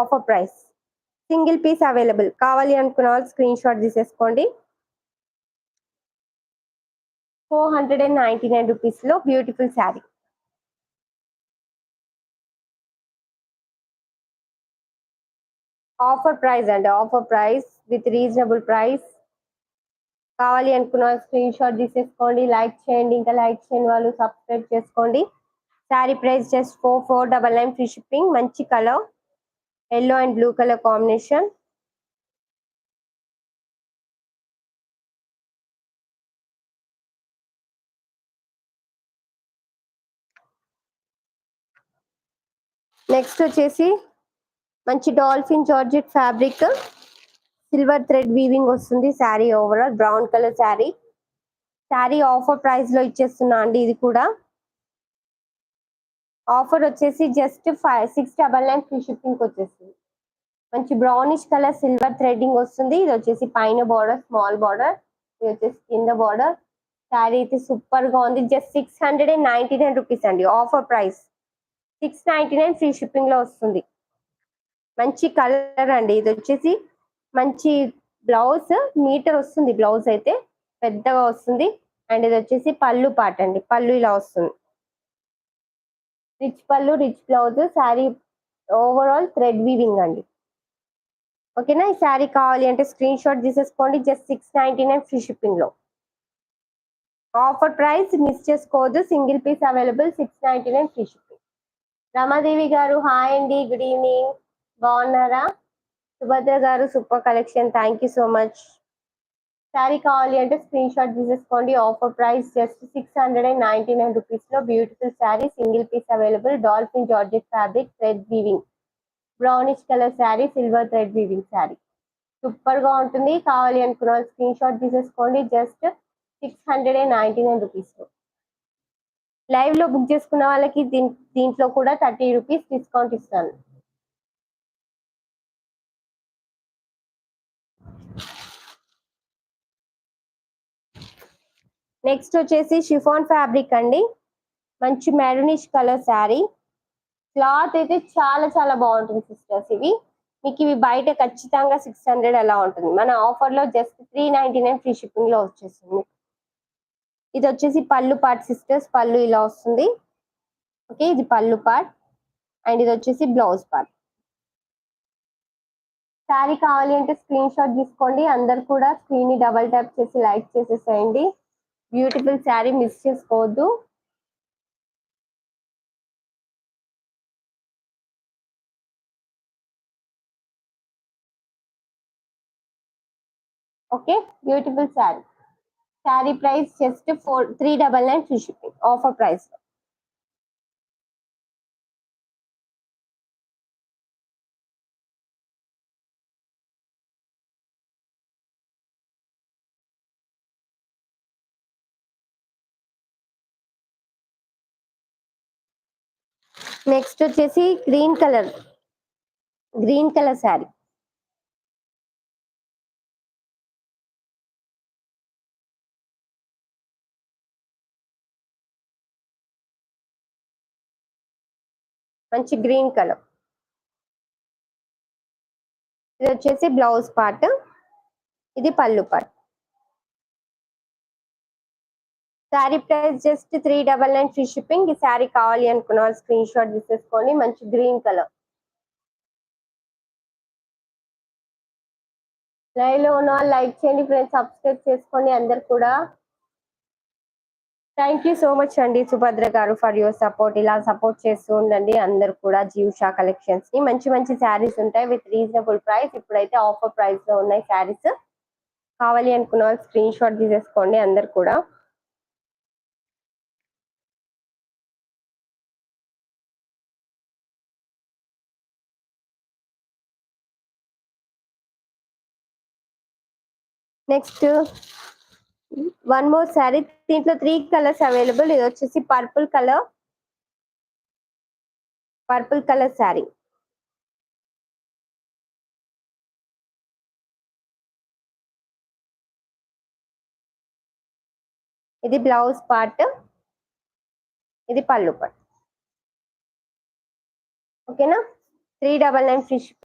Offer price. Single piece available. కావాలి అనుకున్న వాళ్ళు స్క్రీన్ షాట్ తీసేసుకోండి. Four hundred and ninety nine రూపీస్లో బ్యూటిఫుల్ శారీ. ఆఫర్ ప్రైస్ అండి. Offer price with reasonable price. కావాలి అనుకున్న స్క్రీన్ షాట్ తీసేసుకోండి. లైక్ చేయండి. ఇంకా లైక్ చేయని వాళ్ళు సబ్స్క్రైబ్ చేసుకోండి. Sari price just four four double nine free shipping. మంచి colour. Yellow and blue colour combination next వచ్చేసి మంచి dolphin georgette fabric. Silver thread weaving వస్తుంది sari overall brown colour sari. Sari offer ప్రైస్లో ఇచ్చేస్తున్నా అండి ఇది కూడా. ఆఫర్ వచ్చేసి just five six double nine free shipping వచ్చేసింది మంచి బ్రౌనిష్ కలర్ సిల్వర్ థ్రెడ్డింగ్ వస్తుంది. ఇది వచ్చేసి పైన బార్డర్ స్మాల్ బార్డర్ ఇది వచ్చేసి కింద బార్డర్ శారీ అయితే సూపర్గా ఉంది. Just six hundred and ninety nine rupees అండి offer price. Six ninety nine free షిప్పింగ్లో వస్తుంది. మంచి కలర్ అండి. ఇది వచ్చేసి మంచి బ్లౌజ్ మీటర్ వస్తుంది బ్లౌజ్ అయితే. పెద్దగా వస్తుంది. అండ్ ఇది వచ్చేసి పళ్ళు పాట అండి. పళ్ళు ఇలా వస్తుంది. రిచ్ పళ్ళు rich blouse sari overall thread weaving అండి. ఓకేనా? ఈ శారీ కావాలి అంటే స్క్రీన్ షాట్ తీసేసుకోండి. Just six ninety nine free షిప్పింగ్లో. ఆఫర్ ప్రైస్ మిస్ చేసుకోవద్దు. Single piece available six ninety nine free shipping. Ramadevi గారు హాయ్ అండి. Good evening. బాగున్నారా? సుభద్ర గారు super collection. Thank you so much. Sari కావాలి అంటే స్క్రీన్ షాట్ తీసేసుకోండి. Offer price just six hundred and ninety nine రూపీస్లో beautiful sari single piece available dolphin georgette fabric thread weaving brownish colour sari silver thread weaving sari. సూపర్గా ఉంటుంది. కావాలి అనుకున్న screen shot తీసేసుకోండి. Just six hundred and ninety nine రూపీస్లో. లైవ్లో book చేసుకున్న వాళ్ళకి దీంట్లో కూడా థర్టీ రూపీస్ డిస్కౌంట్ ఇస్తాను. నెక్స్ట్ వచ్చేసి షిఫాన్ ఫ్యాబ్రిక్ అండి. మంచి మెరూనిష్ కలర్ శారీ క్లాత్ అయితే చాలా చాలా బాగుంటుంది సిస్టర్స్ ఇవి. మీకు ఇవి బయట ఖచ్చితంగా సిక్స్ హండ్రెడ్ అలా ఉంటుంది. మన ఆఫర్లో just three ninety nine free షిప్పింగ్లో వచ్చేస్తుంది ఇది వచ్చేసి పళ్ళు పార్ట్ సిస్టర్స్ పళ్ళు ఇలా వస్తుంది. ఓకే ఇది పళ్ళు పార్ట్ అండ్ ఇది వచ్చేసి బ్లౌజ్ పార్ట్ శారీ కావాలి అంటే స్క్రీన్ షాట్ తీసుకోండి. అందరు కూడా స్క్రీన్ని డబల్ ట్యాప్ చేసి లైక్ చేసేసేయండి. బ్యూటిఫుల్ శారీ మిస్ చేసుకోవద్దు. Okay beautiful sari. Sari price just four three double nine free shipping offer price next వచ్చేసి green colour green colour sari. మంచి గ్రీన్ కలర్. ఇది వచ్చేసి బ్లౌజ్ పార్ట్ ఇది పళ్ళు part. Sari price just three double nine free shipping ఈ శారీ కావాలి అనుకున్న వాళ్ళు స్క్రీన్ షాట్ తీసేసుకోండి మంచి గ్రీన్ కలర్ లైవ్లో ఉన్న వాళ్ళు లైక్ చేయండి ఫ్రెండ్స్ సబ్స్క్రైబ్ చేసుకోండి అందరు కూడా. థ్యాంక్ యూ సో మచ్ అండి Subhadra garu for your support ఇలా సపోర్ట్ చేస్తూ ఉండండి అందరు కూడా జీవుషా కలెక్షన్స్ని మంచి మంచి శారీస్ ఉంటాయి విత్ రీజనబుల్ ప్రైస్ ఇప్పుడైతే ఆఫర్ ప్రైస్లో ఉన్నాయి శారీస్ కావాలి అనుకున్న వాళ్ళు స్క్రీన్ షాట్ తీసేసుకోండి అందరు కూడా. నెక్స్ట్ వన్ మోర్ శారీ దీంట్లో త్రీ కలర్స్ అవైలబుల్ ఇది వచ్చేసి purple colour purple colour sari ఇది బ్లౌజ్ పార్ట్ ఇది పళ్ళు పార్ట్ ఓకేనా త్రీ డబల్ నైన్ ఫిష్